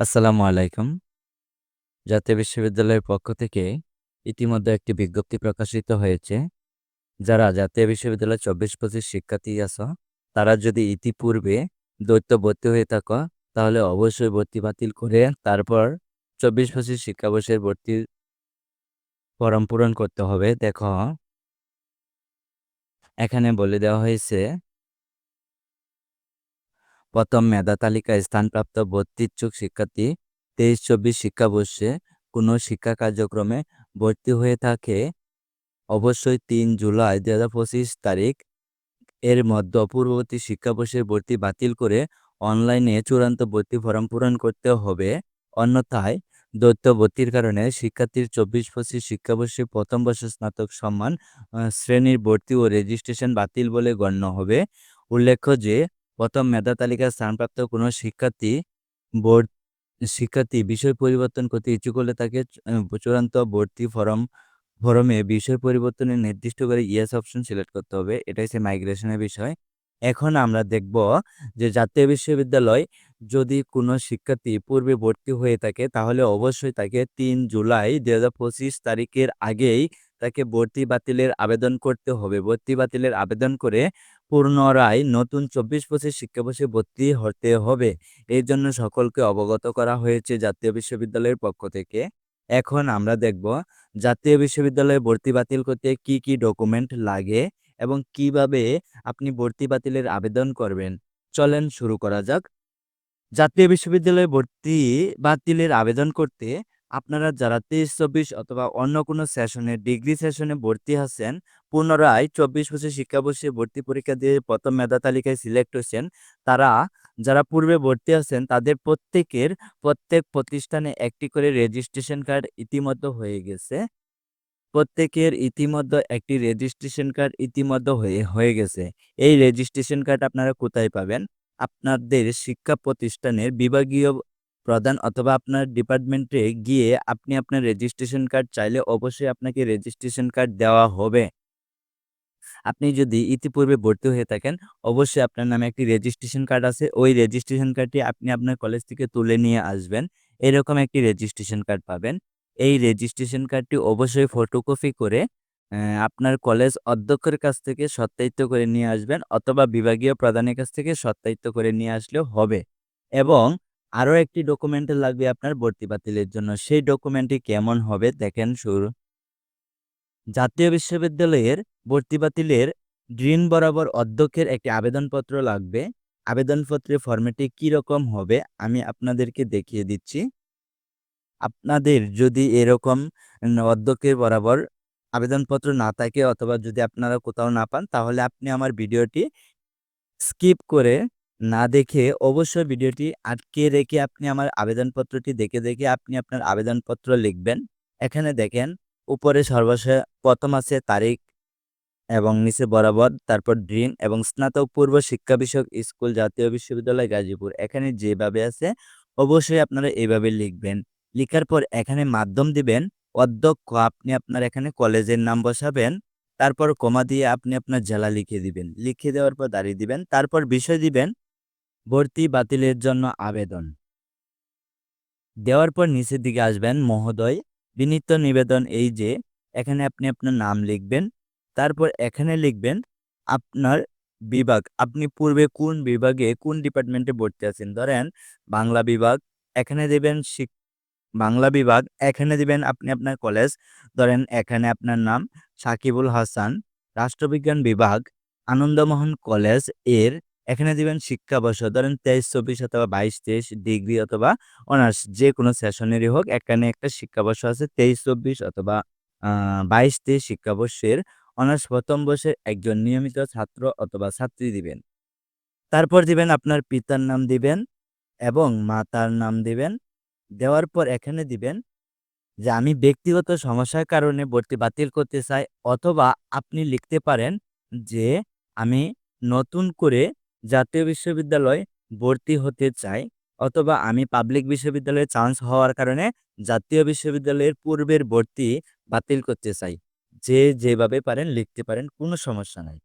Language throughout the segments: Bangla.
আসসালামু আলাইকুম। জাতীয় বিশ্ববিদ্যালয়ের পক্ষ থেকে ইতিমধ্যে একটি বিজ্ঞপ্তি প্রকাশিত হয়েছে। যারা জাতীয় বিশ্ববিদ্যালয় ২৪-২৫ শিক্ষার্থী আছো, তারা যদি ইতিপূর্বে দ্বৈত ভর্তি হয়ে থাকো, তাহলে অবশ্যই ভর্তি বাতিল করে তারপর ২৪-২৫ শিক্ষাবর্ষের ভর্তির ফরম পূরণ করতে হবে। দেখো এখানে বলে দেওয়া হয়েছে প্রথম মেধা তালিকায় স্থানপ্রাপ্ত ভর্তিচ্ছুক শিক্ষার্থী ২৩-২৪ শিক্ষাবর্ষে কোনো শিক্ষা কার্যক্রমে ভর্তি হয়ে থাকে। অবশ্যই তিন জুলাই ২০২৫ তারিখ এর মধ্যে পূর্ববর্তী শিক্ষাবর্ষের ভর্তি বাতিল করে অনলাইনে চূড়ান্ত ভর্তি ফরম পূরণ করতে হবে। অন্যথায় দ্বৈত ভর্তির কারণে শিক্ষার্থীর চব্বিশ পঁচিশ শিক্ষাবর্ষে প্রথম বর্ষের স্নাতক সম্মান শ্রেণির ভর্তি ও রেজিস্ট্রেশন বাতিল বলে গণ্য হবে। উল্লেখ্য যে প্রথম মেধা তালিকায় স্থানপ্রাপ্ত কোনো শিক্ষার্থী, বোর্ড, শিক্ষার্থী বিষয় পরিবর্তন করতে ইচ্ছুক হলে তাকে চূড়ান্ত ভর্তি ফরম, ফরমে বিষয় পরিবর্তনের নির্দিষ্ট করে ইয়েস অপশন সিলেক্ট করতে হবে। এটা হচ্ছে মাইগ্রেশনের বিষয়। এখন আমরা দেখব যে জাতীয় বিশ্ববিদ্যালয় যদি কোনো শিক্ষার্থী পূর্বে ভর্তি হয়ে থাকে, তাহলে অবশ্যই তাকে তিন জুলাই দুই হাজার পঁচিশ তারিখের আগেই তাকে ভর্তি বাতিলের আবেদন করতে হবে। ভর্তি বাতিলের আবেদন করে পুনরায় নতুন চব্বিশ পঁচিশ শিক্ষাবর্ষে ভর্তি হতে হবে। এই জন্য সকলকে অবগত করা হয়েছে জাতীয় বিশ্ববিদ্যালয়ের পক্ষ থেকে। এখন আমরা দেখব জাতীয় বিশ্ববিদ্যালয়ে ভর্তি বাতিল করতে কি কি ডকুমেন্ট লাগে এবং কীভাবে আপনি ভর্তি বাতিলের আবেদন করবেন। চলেন শুরু করা যাক। জাতীয় বিশ্ববিদ্যালয়ে ভর্তি বাতিলের আবেদন করতে আপনারা যারা তেইশ, চব্বিশ অথবা অন্য কোনো সেশনে, ডিগ্রি সেশনে ভর্তি আছেন পুনরায় চব্বিশ পঁচিশ শিক্ষাবর্ষে ভর্তি পরীক্ষা দিয়ে প্রথম মেধা তালিকায় সিলেক্ট হয়েছেন, তারা যারা পূর্বে ভর্তি আছেন, তাদের প্রত্যেকের প্রত্যেক প্রতিষ্ঠানে একটি করে রেজিস্ট্রেশন কার্ড ইতিমধ্যে হয়ে গেছে। প্রত্যেকের ইতিমধ্যে একটি রেজিস্ট্রেশন কার্ড ইতিমধ্যে হয়ে হয়ে গেছে। এই রেজিস্ট্রেশন কার্ড আপনারা কোথায় পাবেন? আপনাদের শিক্ষা প্রতিষ্ঠানের বিভাগীয় প্রধান অথবা আপনার ডিপার্টমেন্টে গিয়ে আপনি আপনার রেজিস্ট্রেশন কার্ড চাইলে অবশ্যই আপনাকে রেজিস্ট্রেশন কার্ড দেওয়া হবে। আপনি যদি ইতিপূর্বে ভর্তি হয়ে থাকেন, অবশ্যই আপনার নামে একটি রেজিস্ট্রেশন কার্ড আছে। ওই রেজিস্ট্রেশন কার্ডটি আপনি আপনার কলেজ থেকে তুলে নিয়ে আসবেন। এরকম একটি রেজিস্ট্রেশন কার্ড পাবেন। এই রেজিস্ট্রেশন কার্ডটি অবশ্যই ফটোকপি করে আপনার কলেজ অধ্যক্ষের কাছ থেকে সত্যায়িত করে নিয়ে আসবেন অথবা বিভাগীয় প্রধানের কাছ থেকে সত্যায়িত করে নিয়ে আসলেও হবে। এবং আরও একটি ডকুমেন্ট লাগবে আপনার ভর্তি বাতিলের জন্য। সেই ডকুমেন্টটি কেমন হবে দেখেন শুরু জাতীয় বিশ্ববিদ্যালয়ের ভর্তি বাতিলের গ্রিন বরাবর অধ্যক্ষের একটি আবেদনপত্র লাগবে। আবেদনপত্রের ফর্মেটে কি রকম হবে, আমি আপনাদেরকে দেখিয়ে দিচ্ছি। আপনাদের যদি এরকম অধ্যক্ষের বরাবর আবেদনপত্র না থাকে অথবা যদি আপনারা কোথাও না পান, তাহলে আপনি আমার ভিডিওটি স্কিপ করে না দেখে অবশ্যই ভিডিওটি আটকে রেখে আপনি আমার আবেদনপত্রটি দেখে দেখে আপনি আপনার আবেদনপত্র লিখবেন। এখানে দেখেন উপরে সর্বশেষ প্রথম আছে তারিখ এবং নিচে বরাবর, তারপর ড্রিম এবং স্নাতক পূর্ব শিক্ষা বিষয়ক স্কুল জাতীয় বিশ্ববিদ্যালয় গাজীপুর। এখানে যেভাবে আছে, অবশ্যই আপনারা এইভাবে লিখবেন। লিখার পর এখানে মাধ্যম দিবেন, অধ্যক্ষ আপনি আপনার এখানে কলেজের নাম বসাবেন, তারপর কমা দিয়ে আপনি আপনার জেলা লিখে দিবেন। লিখে দেওয়ার পর দাঁড়িয়ে দিবেন, তারপর বিষয় দিবেন, ভর্তি বাতিলের জন্য আবেদন। দেওয়ার পর নিচের দিকে আসবেন মহোদয়। বিনীত নিবেদন এই যে, এখানে আপনি আপনার নাম লিখবেন, তারপর এখানে লিখবেন, আপনার বিভাগ। আপনি পূর্বে কোন বিভাগে, কোন ডিপার্টমেন্টে ভর্তি আছেন? ধরেন বাংলা বিভাগ, এখানে দেবেন শিক, বাংলা বিভাগ, এখানে দেবেন আপনি আপনার কলেজ। ধরেন এখানে আপনার নাম সাকিবুল হাসান, রাষ্ট্রবিজ্ঞান বিভাগ, আনন্দমোহন কলেজের এখানে দিবেন শিক্ষাবর্ষ ধরেন তেইশ, চব্বিশ অথবা বাইশ, তেইশ ডিগ্রি অথবা অনার্স যে কোনো সেশনেরই হোক, এখানে একটা শিক্ষাবর্ষ আছে তেইশ, চব্বিশ অথবা বাইশ, তেইশ শিক্ষাবর্ষের অনার্স প্রথম বর্ষের একজন নিয়মিত ছাত্র অথবা ছাত্রী দিবেন। তারপর দিবেন আপনার পিতার নাম দিবেন এবং মাতার নাম দিবেন। দেওয়ার পর এখানে দিবেন যে, আমি ব্যক্তিগত সমস্যার কারণে ভর্তি বাতিল করতে চাই অথবা আপনি লিখতে পারেন যে, আমি নতুন করে জাতীয় বিশ্ববিদ্যালয় ভর্তি হতে চাই অথবা আমি পাবলিক বিশ্ববিদ্যালয়ে চান্স হওয়ার কারণে জাতীয় বিশ্ববিদ্যালয়ের পূর্বের ভর্তি বাতিল করতে চাই। যে যেভাবে পারেন লিখতে পারেন, কোনো সমস্যা নাই।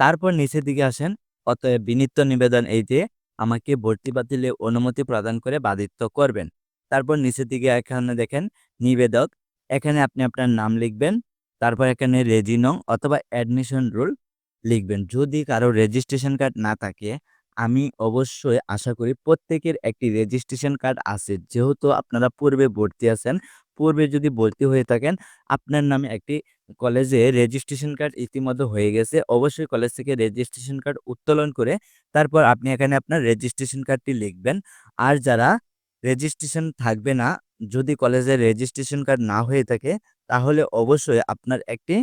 তারপর নিচের দিকে আসেন, অতএব বিনীত নিবেদন এই যে আমাকে ভর্তি বাতিলে অনুমতি প্রদান করে বাধিত করবেন। তারপর নিচের দিকে এখানে দেখেন, নিবেদক, এখানে আপনি আপনার নাম লিখবেন, তারপর এখানে রেজিনং অথবা অ্যাডমিশন রুল লিখবেন। যদি কারও রেজিস্ট্রেশন কার্ড না থাকে, আমি অবশ্যই আশা করি প্রত্যেকের একটি রেজিস্ট্রেশন কার্ড আছে। যেহেতু আপনারা পূর্বে ভর্তি আছেন, পূর্বে যদি ভর্তি হয়ে থাকেন, আপনার নামে একটি কলেজে রেজিস্ট্রেশন কার্ড ইতিমধ্যে হয়ে গেছে। অবশ্যই কলেজ থেকে রেজিস্ট্রেশন কার্ড উত্তোলন করে তারপর আপনি এখানে আপনার রেজিস্ট্রেশন কার্ডটি লিখবেন। আর যারা রেজিস্ট্রেশন থাকবে না, যদি কলেজে রেজিস্ট্রেশন কার্ড না হয়ে থাকে, তাহলে অবশ্যই আপনার একটি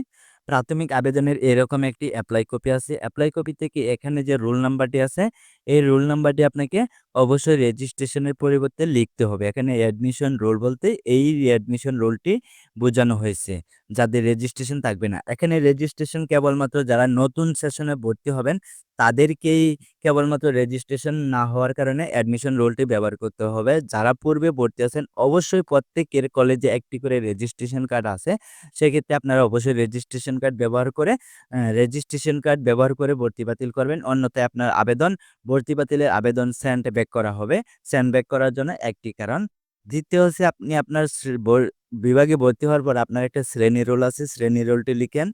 প্রাথমিক আবেদনের এরকম একটি অ্যাপ্লাই কপি আছে। অ্যাপ্লাই কপি থেকে এখানে যে রোল নাম্বারটি আছে, এই রোল নাম্বারটি আপনাকে অবশ্যই রেজিস্ট্রেশনের পরিবর্তে লিখতে হবে। এখানে অ্যাডমিশন রোল বলতে এই অ্যাডমিশন রোলটি বোঝানো হয়েছে, যাদের রেজিস্ট্রেশন থাকবে না। এখানে রেজিস্ট্রেশন কেবলমাত্র যারা নতুন সেশনে ভর্তি হবেন, তাদেরকেই কেবলমাত্র রেজিস্ট্রেশন না হওয়ার কারণে অ্যাডমিশন রোলটি ব্যবহার করতে হবে। যারা পূর্বে ভর্তি আছেন, অবশ্যই প্রত্যেকের কলেজে একটি করে রেজিস্ট্রেশন কার্ড আছে। সেক্ষেত্রে আপনারা অবশ্যই রেজিস্ট্রেশন কার্ড ব্যবহার করে রেজিস্ট্রেশন কার্ড ব্যবহার করে ভর্তি বাতিল করবেন। অন্যথায় আপনার আবেদন, ভর্তি বাতিলের আবেদন সেন্ড ব্যাক করা হবে। সেন্ড ব্যাক করার জন্য একটি কারণ। দ্বিতীয় হচ্ছে আপনি আপনার বিভাগে ভর্তি হওয়ার পর আপনার একটা শ্রেণি রোল আছে। শ্রেণি রোলটি লিখেন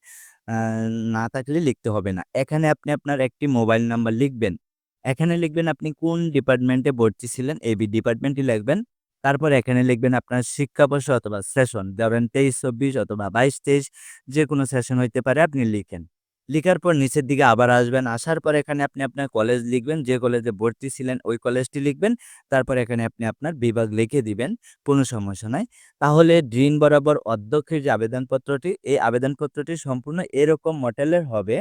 না থাকলে লিখতে হবে না। এখানে আপনি আপনার একটি মোবাইল নাম্বার লিখবেন। এখানে লিখবেন আপনি কোন ডিপার্টমেন্টে ভর্তি ছিলেন? এবি ডিপার্টমেন্টই লিখবেন। তারপর এখানে লিখবেন আপনার শিক্ষাবর্ষ অথবা সেশন ধরেন তেইশ, চব্বিশ অথবা বাইশ, তেইশ যে কোনো সেশন হইতে পারে আপনি লিখেন। লিখার পর নিচের দিকে আবার আসবেন। আসার পর এখানে আপনি আপনার কলেজ লিখবেন, যে কলেজে ভর্তি ছিলেন ওই কলেজটি লিখবেন। তারপর এখানে আপনি আপনার বিভাগ লিখে দিবেন, কোনো সমস্যা নাই। তাহলে ড্রিন বরাবর অধ্যক্ষের যে আবেদনপত্রটি, এই আবেদনপত্রটি সম্পূর্ণ এরকম মডেলের হবে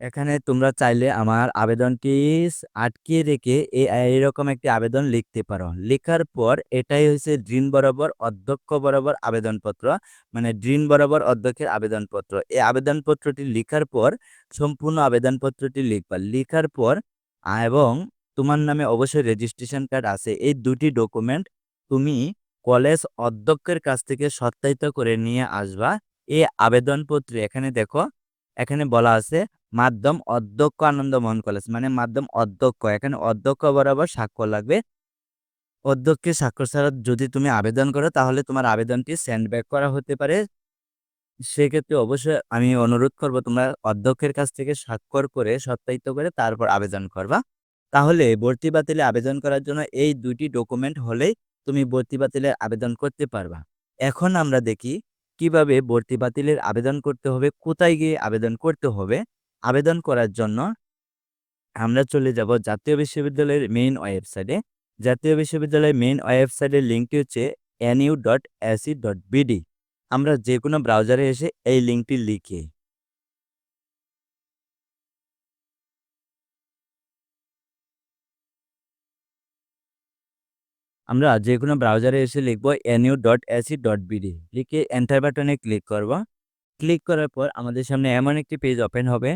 এখানে তোমরা চাইলে আমার আবেদনটি আটকিয়ে রেখে এরকম একটি আবেদন লিখতে পারো। লেখার পর এটাই হচ্ছে ড্রিন বরাবর অধ্যক্ষ বরাবর আবেদনপত্র মানে ড্রিন বরাবর অধ্যক্ষের আবেদনপত্র। এই আবেদনপত্রটি লিখার পর সম্পূর্ণ আবেদনপত্রটি লিখবা। লিখার পর এবং তোমার নামে অবশ্যই রেজিস্ট্রেশন কার্ড আছে। এই দুটি ডকুমেন্ট তুমি কলেজ অধ্যক্ষের কাছ থেকে সত্যায়িত করে নিয়ে আসবা। এই আবেদনপত্রে এখানে দেখো এখানে বলা আছে, মাধ্যম অধ্যক্ষ আনন্দমোহন কলেজ। মানে মাধ্যম অধ্যক্ষ, এখানে অধ্যক্ষ বরাবর স্বাক্ষর লাগবে। অধ্যক্ষের স্বাক্ষর ছাড়া যদি তুমি আবেদন করো, তাহলে তোমার আবেদনটি সেন্ড ব্যাক করা হতে পারে। সেক্ষেত্রে অবশ্যই আমি অনুরোধ করব, তোমরা অধ্যক্ষের কাছ থেকে স্বাক্ষর করে, সত্যায়িত করে তারপর আবেদন করবা। তাহলে ভর্তি বাতিলে আবেদন করার জন্য এই দুটি ডকুমেন্ট হলেই তুমি ভর্তি বাতিলের আবেদন করতে পারবা। এখন আমরা দেখি কীভাবে ভর্তি বাতিলের আবেদন করতে হবে, কোথায় গিয়ে আবেদন করতে হবে, আবেদন করার জন্য আমরা চলে যাব জাতীয় বিশ্ববিদ্যালয়ের মেইন ওয়েবসাইটে জাতীয় বিশ্ববিদ্যালয়ের মেইন ওয়েবসাইটের লিঙ্কটি হচ্ছে NU dot AC dot BD আমরা যে কোনো ব্রাউজারে এসে এই লিঙ্কটি লিখি আমরা যে কোনো ব্রাউজারে এসে লিখব NU dot AC dot BD লিখে এন্টার বাটনে ক্লিক করব। ক্লিক করার পর আমাদের সামনে এমন একটি পেজ ওপেন হবে।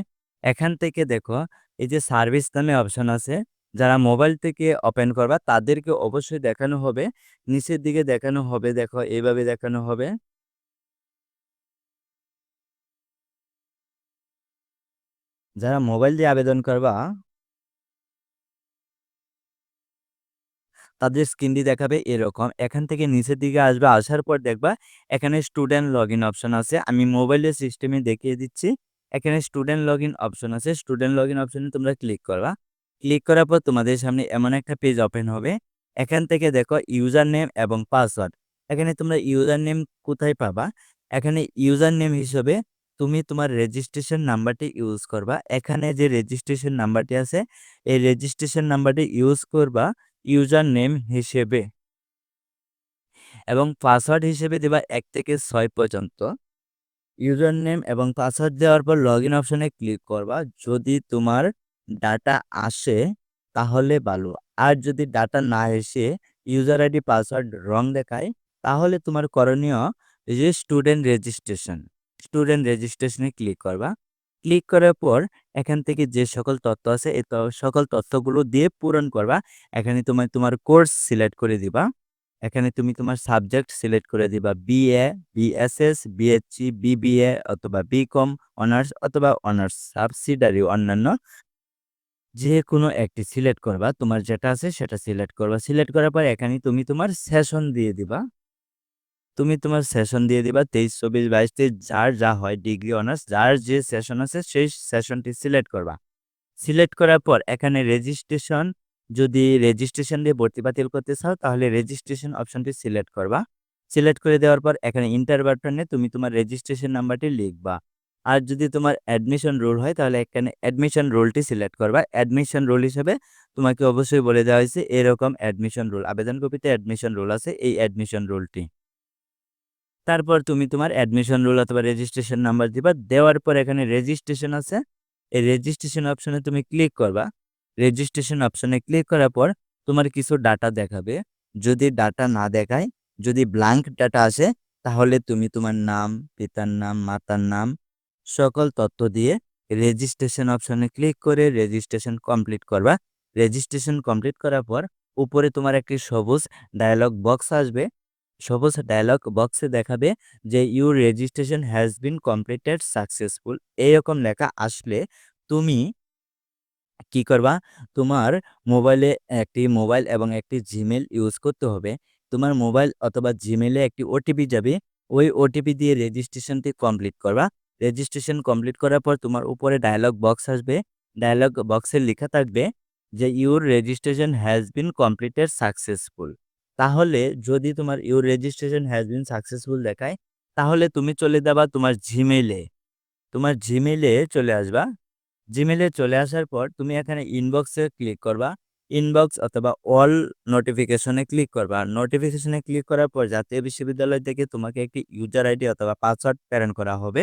এখান থেকে দেখো, এই যে সার্ভিস নামে অপশন আছে, যারা মোবাইল থেকে ওপেন করবা, তাদেরকে অবশ্যই দেখানো হবে। নিচের দিকে দেখানো হবে, দেখো, এইভাবে দেখানো হবে। যারা মোবাইল দিয়ে আবেদন করবা তাদের স্ক্রিনটি দেখাবে এরকম। এখান থেকে নিচের দিকে আসবে, আসার পর দেখবা এখানে স্টুডেন্ট লগ ইন অপশন আছে। আমি মোবাইলের সিস্টেমে দেখিয়ে দিচ্ছি। এখানে স্টুডেন্ট লগ ইন অপশন আছে। স্টুডেন্ট লগ ইন অপশনে তোমরা ক্লিক করবা। ক্লিক করার পর তোমাদের সামনে এমন একটা পেজ ওপেন হবে। এখান থেকে দেখো ইউজার নেম এবং পাসওয়ার্ড এখানে তোমরা ইউজার নেম কোথায় পাবা? এখানে ইউজার নেম হিসেবে তুমি তোমার রেজিস্ট্রেশন নাম্বারটি ইউজ করবা। এখানে যে রেজিস্ট্রেশন নাম্বারটি আছে, এই রেজিস্ট্রেশন নাম্বারটি ইউজ করবা। ইউজার নেম হিসেবে এবং পাসওয়ার্ড হিসেবে দেবা এক থেকে ছয় পর্যন্ত। ইউজার নেম এবং পাসওয়ার্ড দেওয়ার পর লগ ইন অপশনে ক্লিক করবা। যদি তোমার ডাটা আসে, তাহলে ভালো আর যদি ডাটা না এসে ইউজার আইডি, পাসওয়ার্ড রং দেখায়, তাহলে তোমার করণীয় যে স্টুডেন্ট রেজিস্ট্রেশন স্টুডেন্ট রেজিস্ট্রেশনে ক্লিক করবা। ক্লিক করার পর এখান থেকে যে সকল তথ্য আছে এই সকল তথ্যগুলো দিয়ে পূরণ করবা এখানে তোমার তোমার কোর্স সিলেক্ট করে দিবা এখানে তুমি তোমার সাবজেক্ট সিলেক্ট করে দিবা বিএ বিএসএস বিএসসি বিবিএ অথবা বিকম অনার্স অথবা অনার্স সাবসিডারি অন্যান্য যে কোনো একটি সিলেক্ট করবা। তোমার যেটা আছে সেটা সিলেক্ট করবা। সিলেক্ট করার পর এখানে তুমি তোমার সেশন দিয়ে দিবা। তুমি তোমার সেশন দিয়ে দিবা ২৩, ২৪, ২২, ২৩ যার যা হয় ডিগ্রি অনার্স যার যে সেশন আছে সেই সেশনটি সিলেক্ট করবা। সিলেক্ট করার পর এখানে রেজিস্ট্রেশন যদি রেজিস্ট্রেশন দিয়ে ভর্তি বাতিল করতে চাও তাহলে রেজিস্ট্রেশন অপশনটি সিলেক্ট করবা। সিলেক্ট করে দেওয়ার পর এখানে ইন্টার বাটনে তুমি তোমার রেজিস্ট্রেশন নাম্বারটি লিখবা। আর যদি তোমার অ্যাডমিশন রোল হয় তাহলে এখানে অ্যাডমিশন রোলটি সিলেক্ট করবা। অ্যাডমিশন রোল হিসেবে তোমাকে অবশ্যই বলে দেওয়া হয়েছে এরকম অ্যাডমিশন রোল। আবেদন কপিতে অ্যাডমিশন রোল আছে এই অ্যাডমিশন রোলটি। তারপর তুমি তোমার অ্যাডমিশন রোল অথবা রেজিস্ট্রেশন নাম্বার দিবা। দেওয়ার পর এখানে রেজিস্ট্রেশন আছে। এই রেজিস্ট্রেশন অপশনে তুমি ক্লিক করবা। রেজিস্ট্রেশন অপশনে ক্লিক করার পর তোমার কিছু ডাটা দেখাবে। যদি ডাটা না দেখায়, যদি ব্ল্যাংক ডাটা আসে তাহলে তুমি তোমার নাম, পিতার নাম, মাতার নাম সকল তথ্য দিয়ে রেজিস্ট্রেশন অপশনে ক্লিক করে রেজিস্ট্রেশন কমপ্লিট করবা। রেজিস্ট্রেশন কমপ্লিট করার পর উপরে তোমার একটি সবুজ ডায়ালগ বক্স আসবে। সবুজ ডায়ালগ বক্সে দেখাবে যে your registration has been completed successful এরকম লেখা আসলে তুমি কি করবা? তোমার মোবাইলে একটি মোবাইল এবং একটি জিমেল ইউজ করতে হবে। তোমার মোবাইল অথবা জিমেলে একটি ওটিপি যাবে। ওই ওটিপি দিয়ে রেজিস্ট্রেশনটি কমপ্লিট করবা। রেজিস্ট্রেশন কমপ্লিট করার পর তোমার উপরে ডায়ালগ বক্স আসবে। ডায়ালগ বক্সে লেখা থাকবে যে your registration has been completed successful তাহলে যদি তোমার your registration has been successful দেখায়, তাহলে তুমি চলে যাবা তোমার জিমেইলে তোমার জিমেইলে চলে আসবা। জিমেইলে চলে আসার পর তুমি এখানে ইনবক্সে ক্লিক করবা। ইনবক্স অথবা অল নোটিফিকেশনে ক্লিক করবা। নোটিফিকেশনে ক্লিক করার পর জাতীয় বিশ্ববিদ্যালয় থেকে তোমাকে একটি ইউজার আইডি অথবা পাসওয়ার্ড প্রেরণ করা হবে।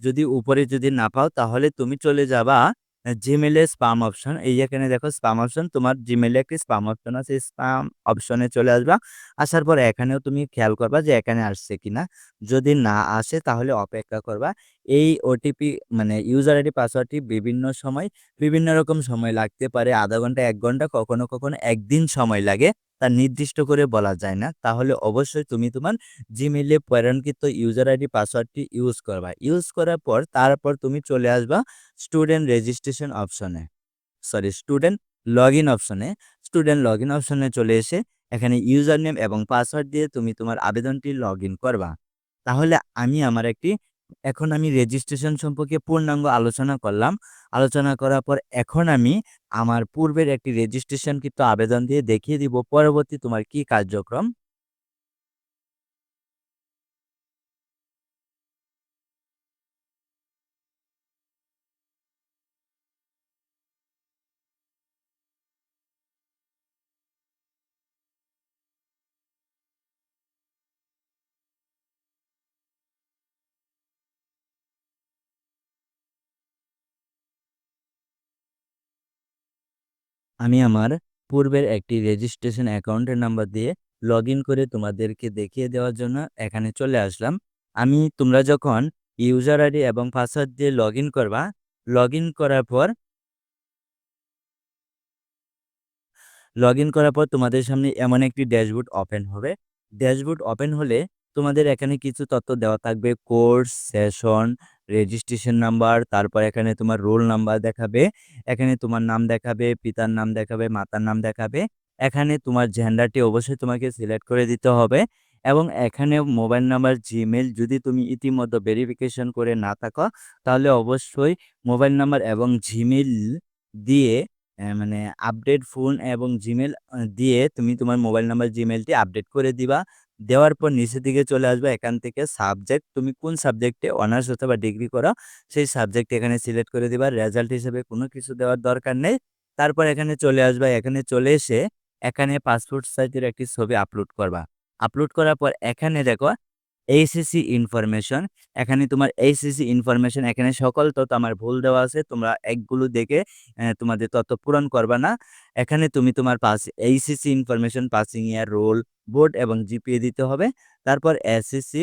যদি উপরে যদি না পাও, তাহলে তুমি চলে যাবা জিমেইলে স্পাম অপশন এই এখানে দেখো স্পাম অপশন তোমার জিমেলে একটি স্পাম অপশন আছে স্পাম অপশনে চলে আসবা। আসার পর এখানেও তুমি খেয়াল করবা যে এখানে আসছে কিনা। যদি না আসে তাহলে অপেক্ষা করবা। এই ওটিপি মানে ইউজার আইডি পাসওয়ার্ডটি বিভিন্ন সময়, বিভিন্ন রকম সময় লাগতে পারে। আধা ঘণ্টা, এক ঘণ্টা, কখনো কখনো একদিন সময় লাগে। তা নির্দিষ্ট করে বলা যায় না। তাহলে অবশ্যই তুমি তোমার জিমেইলে প্রেরণকৃত ইউজার আইডি পাসওয়ার্ডটি ইউজ করবা। ইউজ করার পর তারপর তুমি চলে আসবা স্টুডেন্ট রেজিস্ট্রেশন অপশনে সরি স্টুডেন্ট লগ ইন অপশনে স্টুডেন্ট লগ ইন অপশনে চলে এসে এখানে ইউজার নেম এবং পাসওয়ার্ড দিয়ে তুমি তোমার আবেদনটি লগ ইন করবা। তাহলে আমি আমার একটি এখন আমি রেজিস্ট্রেশন সম্পর্কে পূর্ণাঙ্গ আলোচনা করলাম। আলোচনা করার পর এখন আমি আমার পূর্বের একটি রেজিস্ট্রেশন কিন্তু আবেদন দিয়ে দেখিয়ে দিব। পরবর্তী তোমার কি কার্যক্রম? আমি আমার পূর্বের একটি রেজিস্ট্রেশন অ্যাকাউন্টের নাম্বার দিয়ে লগ করে তোমাদেরকে দেখিয়ে দেওয়ার জন্য এখানে চলে আসলাম। আমি তোমরা যখন ইউজার আইডি এবং পাসওয়ার্ড দিয়ে লগ করবা লগ করার পর লগ করার পর তোমাদের সামনে এমন একটি ড্যাশবোর্ড ওপেন হবে। ড্যাশবোর্ড ওপেন হলে তোমাদের এখানে কিছু তথ্য দেওয়া থাকবে। কোর্স, সেশন, রেজিস্ট্রেশন নাম্বার, তারপর এখানে তোমার রোল নাম্বার দেখাবে। এখানে তোমার নাম দেখাবে, পিতার নাম দেখাবে, মাতার নাম দেখাবে। এখানে তোমার জেন্ডারটি অবশ্যই তোমাকে সিলেক্ট করে দিতে হবে এবং এখানে মোবাইল নাম্বার জিমেল যদি তুমি ইতিমধ্যে ভেরিফিকেশন করে না থাকো, তাহলে অবশ্যই মোবাইল নাম্বার এবং জিমেল দিয়ে মানে আপডেট ফোন এবং জিমেল দিয়ে তুমি তোমার মোবাইল নাম্বার জিমেলটি আপডেট করে দিবা। দেওয়ার পর নিচের দিকে চলে আসবে। এখান থেকে সাবজেক্ট তুমি কোন সাবজেক্টে অনার্স অথবা ডিগ্রি করো, সেই সাবজেক্ট এখানে সিলেক্ট করে দিবা। রেজাল্ট হিসেবে কোনো কিছু দেওয়ার দরকার নেই। তারপর এখানে চলে আসবা। এখানে চলে এসে এখানে পাসপোর্ট সাইজের একটি ছবি আপলোড করবা। আপলোড করার পর এখানে দেখো এইচএসসি ইনফরমেশন এখানে তোমার এইচএসসি ইনফরমেশন এখানে সকল তথ্য আমার ভুল দেওয়া আছে, তোমরা একগুলো দেখে তোমাদের তথ্য পূরণ করবা না। এখানে তুমি তোমার pass HSC information passing year roll board এবং জিপিএ দিতে হবে। তারপর এসএসসি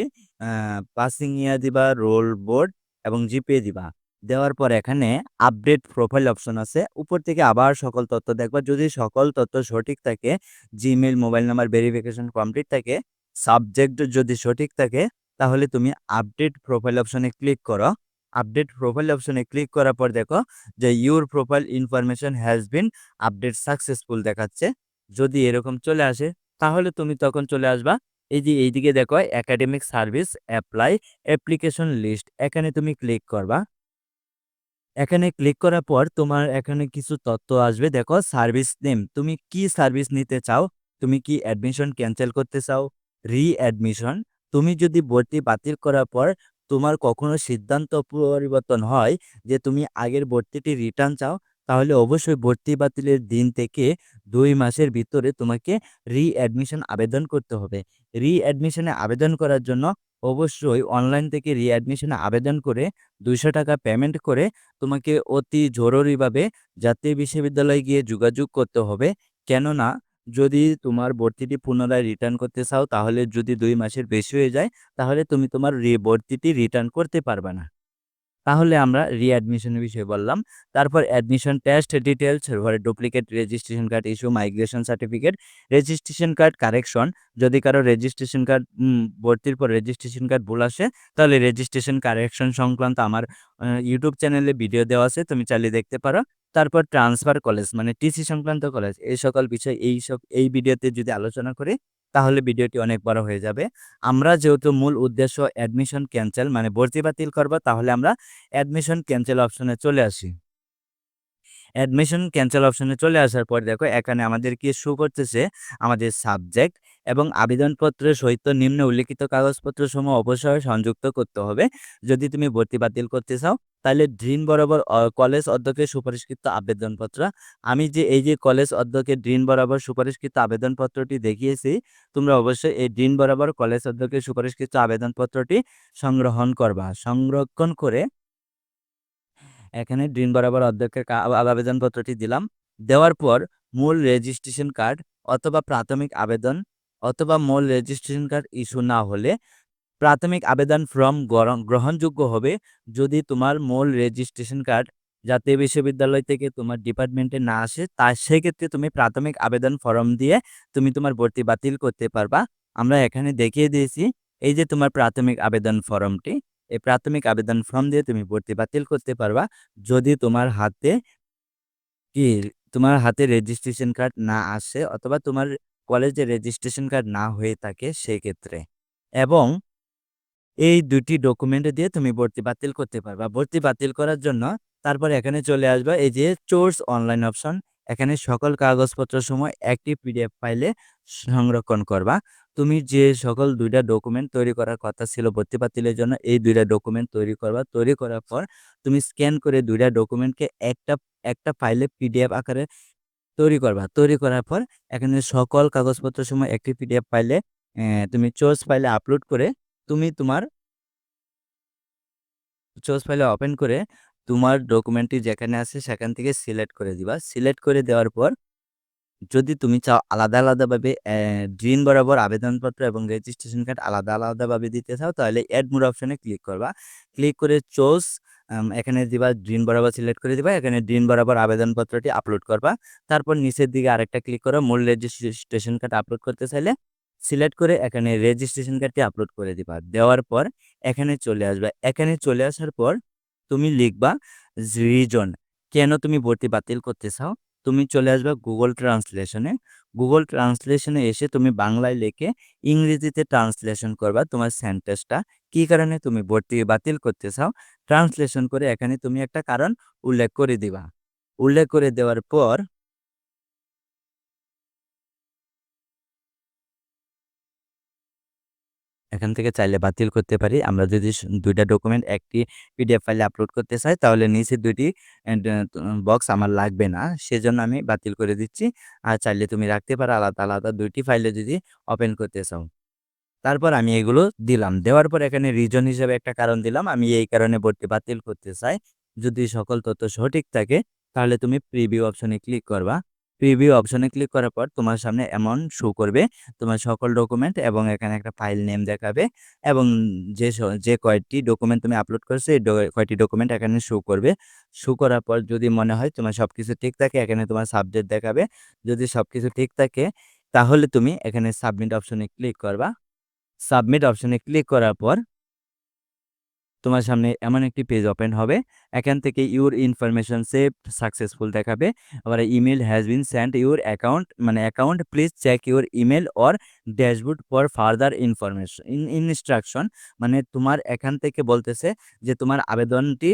পাসিং ইয়ার দিবা রোল বোর্ড এবং জিপিএ দিবা। দেওয়ার পর এখানে আপডেট প্রোফাইল অপশন আছে। উপর থেকে আবার সকল তথ্য দেখবা। যদি সকল তথ্য সঠিক থাকে Gmail mobile number verification complete থাকে সাবজেক্ট যদি সঠিক থাকে, তাহলে তুমি আপডেট প্রোফাইল অপশনে ক্লিক করো। আপডেট প্রোফাইল অপশনে ক্লিক করার পর দেখো যে your profile information has been update successful দেখাচ্ছে। যদি এরকম চলে আসে, তাহলে তুমি তখন চলে আসবা। এই যে এইদিকে দেখো, academic service apply application list, এখানে তুমি ক্লিক করবা। এখানে ক্লিক করার পর তোমার এখানে কিছু তথ্য আসবে। দেখো, সার্ভিস নেম, তুমি কি সার্ভিস নিতে চাও? তুমি কি অ্যাডমিশন ক্যান্সেল করতে চাও? রি অ্যাডমিশন তুমি যদি ভর্তি বাতিল করার পর তোমার কখনো সিদ্ধান্ত পরিবর্তন হয় যে তুমি আগের ভর্তিটি রিটার্ন চাও, তাহলে অবশ্যই ভর্তি বাতিলের দিন থেকে দুই মাসের ভিতরে তোমাকে রিঅ্যাডমিশন আবেদন করতে হবে। রি অ্যাডমিশনে আবেদন করার জন্য অবশ্যই অনলাইন থেকে রি অ্যাডমিশনে আবেদন করে দুইশো টাকা পেমেন্ট করে তোমাকে অতি জরুরিভাবে জাতীয় বিশ্ববিদ্যালয়ে গিয়ে যোগাযোগ করতে হবে। কেননা যদি তোমার ভর্তিটি পুনরায় রিটার্ন করতে চাও, তাহলে যদি দুই মাসের বেশি হয়ে যায়, তাহলে তুমি তোমার ভর্তিটি রিটার্ন করতে পারবে না। তাহলে আমরা রিঅ্যাডমিশনের বিষয়ে বললাম। তারপর অ্যাডমিশন টেস্ট ডিটেলস ঘরে duplicate registration card issue migration certificate registration card correction যদি কারও রেজিস্ট্রেশন কার্ড ভর্তির পর রেজিস্ট্রেশন কার্ড ভুল আসে, তাহলে রেজিস্ট্রেশন কারেকশন সংক্রান্ত আমার ইউটিউব চ্যানেলে ভিডিও দেওয়া আছে, তুমি চালিয়ে দেখতে পারো। তারপর ট্রান্সফার কলেজ মানে টিসি সংক্রান্ত কলেজ এই সকল বিষয়, এই সব, এই ভিডিওতে যদি আলোচনা করি, তাহলে ভিডিওটি অনেক বড় হয়ে যাবে। আমরা যেহেতু মূল উদ্দেশ্য অ্যাডমিশন ক্যান্সেল মানে ভর্তি বাতিল করব, তাহলে আমরা অ্যাডমিশন ক্যান্সেল অপশনে চলে আসি। অ্যাডমিশন ক্যান্সেল অপশনে চলে আসার পর দেখো, এখানে আমাদের কি শো করতেছে? আমাদের সাবজেক্ট এবং আবেদনপত্রের সহিত নিম্ন উল্লিখিত কাগজপত্র সমূহ অবশ্যই সংযুক্ত করতে হবে। যদি তুমি ভর্তি বাতিল করতে চাও, তাহলে ড্রিন বরাবর কলেজ অধ্যক্ষের সুপারিশকৃত আবেদনপত্র। আমি যে, এই যে, কলেজ অধ্যক্ষের ড্রিন বরাবর সুপারিশকৃত আবেদনপত্রটি দেখিয়েছি, তোমরা অবশ্যই এই ড্রিন বরাবর কলেজ অধ্যক্ষের সুপারিশকৃত আবেদনপত্রটি সংগ্রহণ করবা। সংরক্ষণ করে এখানে ড্রিন বরাবর অধ্যক্ষের আবেদনপত্রটি দিলাম। দেওয়ার পর মূল রেজিস্ট্রেশন কার্ড অথবা প্রাথমিক আবেদন অথবা মূল রেজিস্ট্রেশন কার্ড ইস্যু না হলে প্রাথমিক আবেদন ফর্ম গ্রহণযোগ্য হবে যদি তোমার মূল রেজিস্ট্রেশন কার্ড জাতীয় বিশ্ববিদ্যালয় থেকে তোমার ডিপার্টমেন্টে না আসে, তা সেক্ষেত্রে তুমি প্রাথমিক আবেদন ফর্ম দিয়ে তুমি তোমার ভর্তি বাতিল করতে পারবা। আমরা এখানে দেখিয়ে দিয়েছি, এই যে তোমার প্রাথমিক আবেদন ফর্মটি এই প্রাথমিক আবেদন ফর্ম দিয়ে তুমি ভর্তি বাতিল করতে পারবা। যদি তোমার হাতে কি তোমার হাতে রেজিস্ট্রেশন কার্ড না আসে অথবা তোমার কলেজে রেজিস্ট্রেশন কার্ড না হয়ে থাকে সেক্ষেত্রে। এবং এই দুটি ডকুমেন্ট দিয়ে তুমি ভর্তি বাতিল করতে পারবা। ভর্তি বাতিল করার জন্য তারপর এখানে চলে আসবা এই যে চোর্স অনলাইন অপশন এখানে সকল কাগজপত্র সময় একটি পিডিএফ ফাইলে সংরক্ষণ করবা। তুমি যে সকল দুইটা ডকুমেন্ট তৈরি করার কথা ছিল ভর্তি বাতিলের জন্য এই দুইটা ডকুমেন্ট তৈরি করবা। তৈরি করার পর তুমি স্ক্যান করে দুইটা ডকুমেন্টকে একটা একটা ফাইলে পিডিএফ আকারে তৈরি করবা। তৈরি করার পর এখানে সকল কাগজপত্র সময় একটি পিডিএফ ফাইলে তুমি চোর্স ফাইলে আপলোড করে তুমি তোমার চোর্স ফাইলে ওপেন করে তোমার ডকুমেন্টটি যেখানে আছে সেখান থেকে সিলেক্ট করে দিবা। সিলেক্ট করে দেওয়ার পর যদি তুমি চাও আলাদা আলাদাভাবে ড্রিন বরাবর আবেদনপত্র এবং রেজিস্ট্রেশন কার্ড আলাদা আলাদাভাবে দিতে চাও তাহলে অ্যাড অপশনে ক্লিক করবা। ক্লিক করে চোজ এখানে দিবা ড্রিন বরাবর সিলেক্ট করে দিবা, এখানে ড্রিন বরাবর আবেদনপত্রটি আপলোড করবা। তারপর নিচের দিকে আরেকটা ক্লিক করো, মূল রেজিস্ট্রেশন কার্ড আপলোড করতে চাইলে সিলেক্ট করে এখানে রেজিস্ট্রেশন কার্ডটি আপলোড করে দিবা। দেওয়ার পর এখানে চলে আসবা। এখানে চলে আসার পর তুমি লিখবা রিজন কেন তুমি ভর্তি বাতিল করতে চাও? তুমি চলে আসবে গুগল ট্রান্সলেশনে গুগল ট্রান্সলেশনে এসে তুমি বাংলায় লেখে ইংরেজিতে ট্রান্সলেশন করবা তোমার সেন্টেন্সটা কি কারণে তুমি ভর্তি বাতিল করতে চাও? ট্রান্সলেশন করে এখানে তুমি একটা কারণ উল্লেখ করে দিবা। উল্লেখ করে দেওয়ার পর এখান থেকে চাইলে বাতিল করতে পারি। আমরা যদি দুইটা ডকুমেন্ট একটি পিডিএফ ফাইলে আপলোড করতে চাই, তাহলে নিচে দুইটি বক্স আমার লাগবে না। সেজন্য আমি বাতিল করে দিচ্ছি। আর চাইলে তুমি রাখতে পারো, আলাদা আলাদা দুইটি ফাইলে যদি ওপেন করতে চাও। তারপর আমি এগুলো দিলাম। দেওয়ার পর এখানে রিজন হিসেবে একটা কারণ দিলাম। আমি এই কারণে ভর্তি বাতিল করতে চাই। যদি সকল তথ্য সঠিক থাকে, তাহলে তুমি প্রিভিউ অপশনে ক্লিক করবা। প্রিভিউ অপশনে ক্লিক করার পর তোমার সামনে এমন শো করবে। তোমার সকল ডকুমেন্ট এবং এখানে একটা ফাইল নেম দেখাবে এবং যে যে কয়টি ডকুমেন্ট তুমি আপলোড করছ, এই কয়টি ডকুমেন্ট এখানে শো করবে। শো করার পর যদি মনে হয় তোমার সব কিছু ঠিক থাকে, এখানে তোমার সাবজেক্ট দেখাবে। যদি সব কিছু ঠিক থাকে, তাহলে তুমি এখানে সাবমিট অপশনে ক্লিক করবা। সাবমিট অপশনে ক্লিক করার পর তোমার সামনে এমন একটি পেজ ওপেন হবে। এখান থেকে ইউর ইনফরমেশন সেভ সাকসেসফুল দেখাবে। আবার email has been send your account মানে account please check your email or dashboard for further information instruction মানে তোমার এখান থেকে বলতেছে যে তোমার আবেদনটি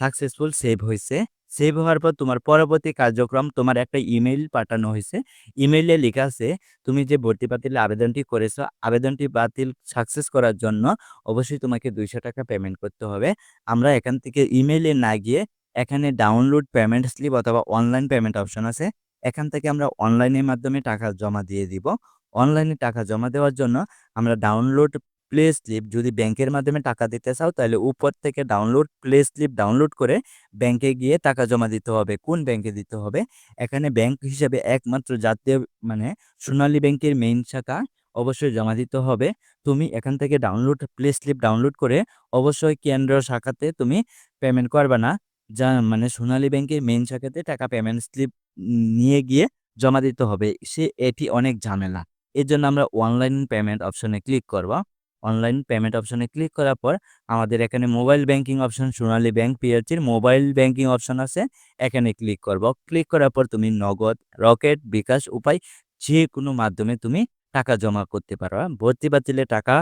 সাকসেসফুল সেভ হয়েছে। সেভ হওয়ার পর তোমার পরবর্তী কার্যক্রম তোমার একটা ইমেইল পাঠানো হয়েছে। ইমেইলে লেখা আছে, তুমি যে ভর্তি বাতিলের আবেদনটি করেছ, আবেদনটি বাতিল সাকসেস করার জন্য অবশ্যই তোমাকে দুইশো টাকা পেমেন্ট করতে হবে। আমরা এখান থেকে ইমেইলে না গিয়ে এখানে ডাউনলোড পেমেন্ট স্লিপ অথবা অনলাইন পেমেন্ট অপশন আছে, এখান থেকে আমরা অনলাইনের মাধ্যমে টাকা জমা দিয়ে দিব। অনলাইনে টাকা জমা দেওয়ার জন্য আমরা ডাউনলোড প্লে স্লিপ যদি ব্যাংকের মাধ্যমে টাকা দিতে চাও, তাহলে উপর থেকে ডাউনলোড প্লে স্লিপ ডাউনলোড করে ব্যাংকে গিয়ে টাকা জমা দিতে হবে। কোন ব্যাংকে দিতে হবে? এখানে ব্যাংক হিসেবে একমাত্র জাতীয় মানে সোনালী ব্যাংকের মেইন শাখা অবশ্যই জমা দিতে হবে। তুমি এখান থেকে ডাউনলোড প্লে স্লিপ ডাউনলোড করে অবশ্যই কেন্দ্র শাখাতে তুমি পেমেন্ট করবে না। যা মানে সোনালী ব্যাংকের মেইন শাখাতে টাকা পেমেন্ট স্লিপ নিয়ে গিয়ে জমা দিতে হবে। সে, এটি অনেক ঝামেলা। এর জন্য আমরা অনলাইন পেমেন্ট অপশনে ক্লিক করব। অনলাইন পেমেন্ট অপশনে ক্লিক করার পর, আমাদের এখানে mobile banking option Sonali bank পিএলসির mobile banking option আছে, এখানে ক্লিক করব। ক্লিক করার পর তুমি নগদ রকেট বিকাশ উপায় যে কোনো মাধ্যমে তুমি টাকা জমা করতে পারো। ভর্তি বাতিলে টাকা,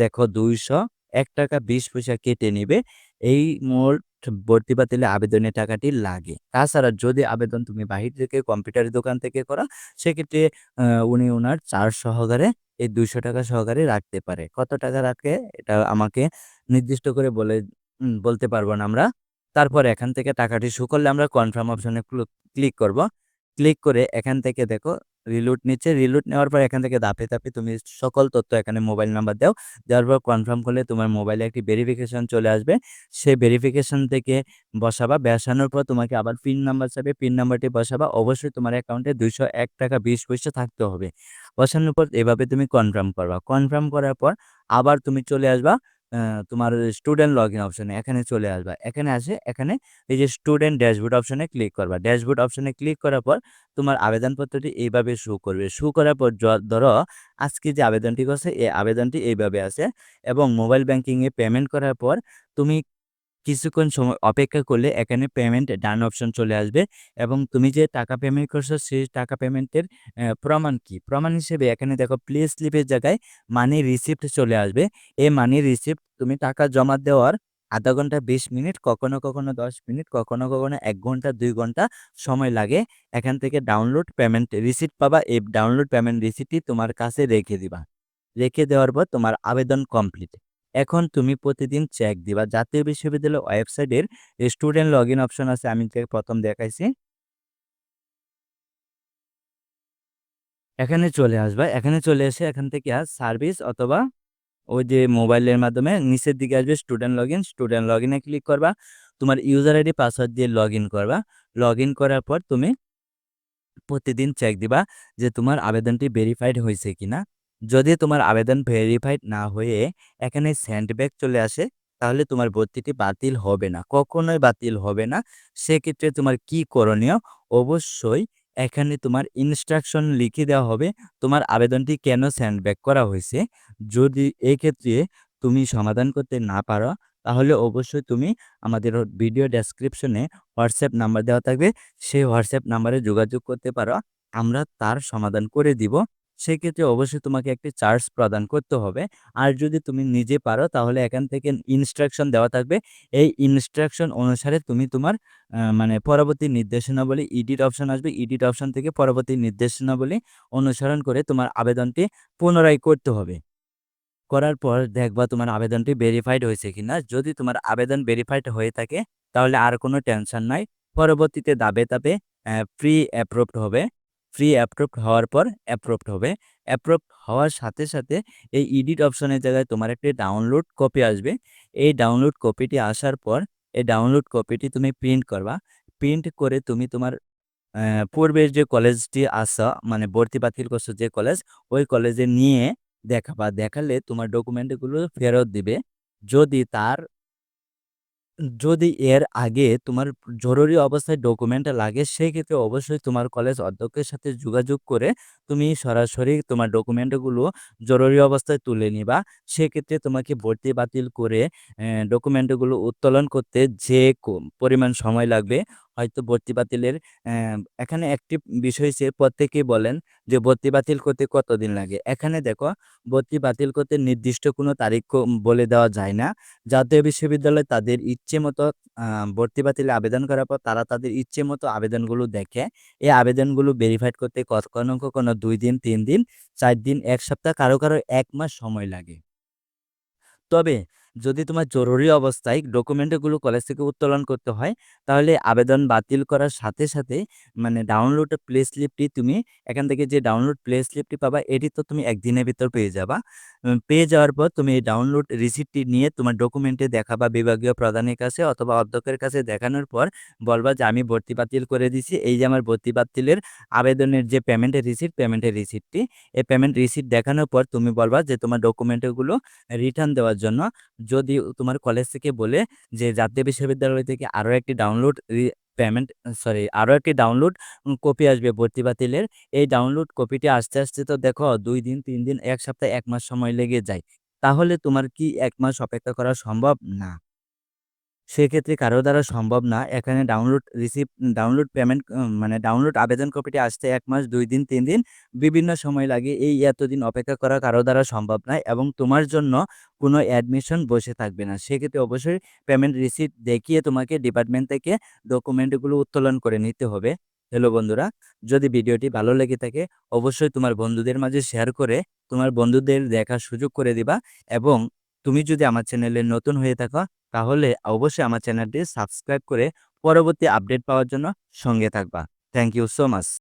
দেখো দুইশো, এক টাকা বিশ পয়সা কেটে নেবে। এই মোট ভর্তি বাতিলে আবেদনের টাকাটি লাগে। তাছাড়া যদি আবেদন তুমি বাহির থেকে কম্পিউটারের দোকান থেকে করা, সেক্ষেত্রে উনি ওনার চার্জ সহকারে এই দুশো টাকা সহকারে রাখতে পারে। কত টাকা রাখে? এটা আমাকে নির্দিষ্ট করে বলে বলতে পারব না আমরা। তারপর এখান থেকে টাকাটি শু করলে আমরা কনফার্ম অপশনে ক্লিক করব। ক্লিক করে এখান থেকে দেখো রিলুট নিচ্ছে। রিলুট নেওয়ার পর এখান থেকে দাপে দাপে তুমি সকল তথ্য এখানে মোবাইল নাম্বার দাও। দেওয়ার পর কনফার্ম করলে তোমার মোবাইলে একটি ভেরিফিকেশন চলে আসবে। সেই ভেরিফিকেশন থেকে বসাবা। বসানোর পর তোমাকে আবার পিন নাম্বার চাবে পিন নাম্বারটি বসাবা। অবশ্যই তোমার অ্যাকাউন্টে দুইশো এক টাকা বিশ পয়সা থাকতে হবে। বসানোর পর এভাবে তুমি কনফার্ম করবা। কনফার্ম করার পর আবার তুমি চলে আসবা। তোমার স্টুডেন্ট লগ ইন অপশনে এখানে চলে আসবা। এখানে আসে, এখানে এই যে স্টুডেন্ট ড্যাশবোর্ড অপশনে ক্লিক করবা। ড্যাশবোর্ড অপশনে ক্লিক করার পর তোমার আবেদনপত্রটি এইভাবে শু করবে। শু করার পর ধরো আজকে যে আবেদনটি করছে, এই আবেদনটি এইভাবে আছে এবং মোবাইল ব্যাঙ্কিংয়ে পেমেন্ট করার পর তুমি কিছুক্ষণ সময় অপেক্ষা করলে এখানে পেমেন্ট ডান অপশন চলে আসবে এবং তুমি যে টাকা পেমেন্ট করছ সেই টাকা পেমেন্টের প্রমাণ কি? প্রমাণ হিসেবে এখানে দেখো প্লে স্লিপের জায়গায় মানি রিসিপ্ট চলে আসবে। এই মানি রিসিপ্ট তুমি টাকা জমা দেওয়ার আধা ঘণ্টা, বিশ মিনিট, কখনো কখনো দশ মিনিট, কখনো কখনো এক ঘণ্টা, দুই ঘণ্টা সময় লাগে। এখান থেকে ডাউনলোড পেমেন্ট রিসিপ্ট পাবা। এই ডাউনলোড পেমেন্ট রিসিপ্টটি তোমার কাছে রেখে দিবা। রেখে দেওয়ার পর তোমার আবেদন কমপ্লিট এখন তুমি প্রতিদিন চেক দিবা। জাতীয় বিশ্ববিদ্যালয় ওয়েবসাইটের স্টুডেন্ট লগ ইন অপশন আছে, আমি প্রথম দেখাইছি। এখানে চলে আসবা। এখানে চলে এসে এখান থেকে সার্ভিস অথবা ওই যে মোবাইলের মাধ্যমে নিচের দিকে আসবে student log in student log ইনে ক্লিক করবা। তোমার ইউজার আইডি পাসওয়ার্ড দিয়ে লগ ইন করবা। লগ ইন করার পর তুমি প্রতিদিন চেক দিবা যে তোমার আবেদনটি ভেরিফাইড হয়েছে কিনা। যদি তোমার আবেদন ভেরিফাইড না হয়ে এখানে স্যান্ডব্যাক চলে আসে, তাহলে তোমার ভর্তিটি বাতিল হবে না, কখনোই বাতিল হবে না। সেক্ষেত্রে তোমার কি করণীয়? অবশ্যই এখানে তোমার ইনস্ট্রাকশন লিখে দেওয়া হবে, তোমার আবেদনটি কেন স্যান্ডব্যাক করা হয়েছে। যদি এই ক্ষেত্রে তুমি সমাধান করতে না পারো, তাহলে অবশ্যই তুমি আমাদের ভিডিও ডেসক্রিপশনে হোয়াটসঅ্যাপ নাম্বার দেওয়া থাকবে। সেই হোয়াটসঅ্যাপ নাম্বারে যোগাযোগ করতে পারো, আমরা তার সমাধান করে দিব। সেক্ষেত্রে অবশ্যই তোমাকে একটি চার্জ প্রদান করতে হবে। আর যদি তুমি নিজে পারো, তাহলে এখান থেকে ইনস্ট্রাকশন দেওয়া থাকবে। এই ইনস্ট্রাকশন অনুসারে তুমি তোমার মানে পরবর্তী নির্দেশনাবলী ইডিট অপশন আসবে। ইডিট অপশন থেকে পরবর্তী নির্দেশনাবলী অনুসরণ করে তোমার আবেদনটি পুনরায় করতে হবে। করার পর দেখবা তোমার আবেদনটি ভেরিফাইড হয়েছে কিনা। যদি তোমার আবেদন ভেরিফাইড হয়ে থাকে, তাহলে আর কোনো টেনশন নাই। পরবর্তীতে দাবে তাবে ফ্রি অ্যাপ্রুভড হবে। ফ্রি অ্যাপ্রুভড হওয়ার পর অ্যাপ্রুভড হবে। অ্যাপ্রুভড হওয়ার সাথে সাথে এই এডিট অপশনের জায়গায় তোমার একটি ডাউনলোড কপি আসবে। এই ডাউনলোড কপিটি আসার পর এই ডাউনলোড কপিটি তুমি প্রিন্ট করবা। প্রিন্ট করে তুমি তোমার পূর্বের যে কলেজটি আসা মানে ভর্তি বাতিল করছ যে কলেজ ওই কলেজে নিয়ে দেখাবা। দেখালে তোমার ডকুমেন্টগুলো ফেরত দিবে। যদি তার যদি এর আগে তোমার জরুরি অবস্থায় ডকুমেন্ট লাগে, সেক্ষেত্রে অবশ্যই তোমার কলেজ অধ্যক্ষের সাথে যোগাযোগ করে তুমি সরাসরি তোমার ডকুমেন্টগুলো জরুরি অবস্থায় তুলে নিবা। সেক্ষেত্রে তোমাকে ভর্তি বাতিল করে ডকুমেন্টগুলো উত্তোলন করতে যে পরিমাণ সময় লাগবে হয়তো ভর্তি বাতিলের এখানে একটি বিষয় সে প্রত্যেকেই বলেন যে ভর্তি বাতিল করতে কতদিন লাগে। এখানে দেখো, ভর্তি বাতিল করতে নির্দিষ্ট কোনো তারিখ বলে দেওয়া যায় না। জাতীয় বিশ্ববিদ্যালয় তাদের ইচ্ছে মতো ভর্তি বাতিলে আবেদন করার পর তারা তাদের ইচ্ছে মতো আবেদনগুলো দেখে। এই আবেদনগুলো ভেরিফাইড করতে কখনো কখনো দুই দিন, তিন দিন, চার দিন, এক সপ্তাহ, কারও কারও এক মাস সময় লাগে। তবে যদি তোমার জরুরি অবস্থায় ডকুমেন্টগুলো কলেজ থেকে উত্তোলন করতে হয়, তাহলে আবেদন বাতিল করার সাথে সাথে মানে ডাউনলোড প্লে স্লিপটি তুমি এখান থেকে যে ডাউনলোড প্লে স্লিপটি পাবা, এটি তো তুমি একদিনের ভিতর পেয়ে যাবা। পেয়ে যাওয়ার পর তুমি এই ডাউনলোড রিসিপ্টটি নিয়ে তোমার ডকুমেন্টে দেখাবা বিভাগীয় প্রধানের কাছে অথবা অধ্যক্ষের কাছে। দেখানোর পর বলবা যে, আমি ভর্তি বাতিল করে দিছি। এই যে আমার ভর্তি বাতিলের আবেদনের যে পেমেন্টের রিসিপ্ট পেমেন্টের রিসিপ্টটি এই পেমেন্ট রিসিপ্ট দেখানোর পর তুমি বলবা যে, তোমার ডকুমেন্টগুলো রিটার্ন দেওয়ার জন্য যদি তোমার কলেজ থেকে বলে যে, জাতীয় বিশ্ববিদ্যালয় থেকে আরও একটি ডাউনলোড পেমেন্ট সরি আরও একটি ডাউনলোড কপি আসবে ভর্তি বাতিলের এই ডাউনলোড কপিটি আস্তে আস্তে তো দেখো দুই দিন, তিন দিন, এক সপ্তাহ এক মাস সময় লেগে যায়। তাহলে তোমার কি এক মাস অপেক্ষা করা সম্ভব? না। সেক্ষেত্রে কারও দ্বারা সম্ভব না। এখানে ডাউনলোড রিসিপ্ট ডাউনলোড পেমেন্ট মানে ডাউনলোড আবেদন কপিটি আসতে এক মাস, দুই দিন, তিন দিন বিভিন্ন সময় লাগে। এই এতদিন অপেক্ষা করা কারও দ্বারা সম্ভব নয় এবং তোমার জন্য কোনো অ্যাডমিশন বসে থাকবে না। সেক্ষেত্রে অবশ্যই পেমেন্ট রিসিপ্ট দেখিয়ে তোমাকে ডিপার্টমেন্ট থেকে ডকুমেন্টগুলো উত্তোলন করে নিতে হবে। হ্যালো বন্ধুরা, যদি ভিডিওটি ভালো লেগে থাকে অবশ্যই তোমার বন্ধুদের মাঝে শেয়ার করে তোমার বন্ধুদের দেখার সুযোগ করে দিবা এবং তুমি যদি আমার চ্যানেলে নতুন হয়ে থাকো, তাহলে অবশ্যই আমার চ্যানেলটি সাবস্ক্রাইব করে পরবর্তী আপডেট পাওয়ার জন্য সঙ্গে থাকবা। Thank you so much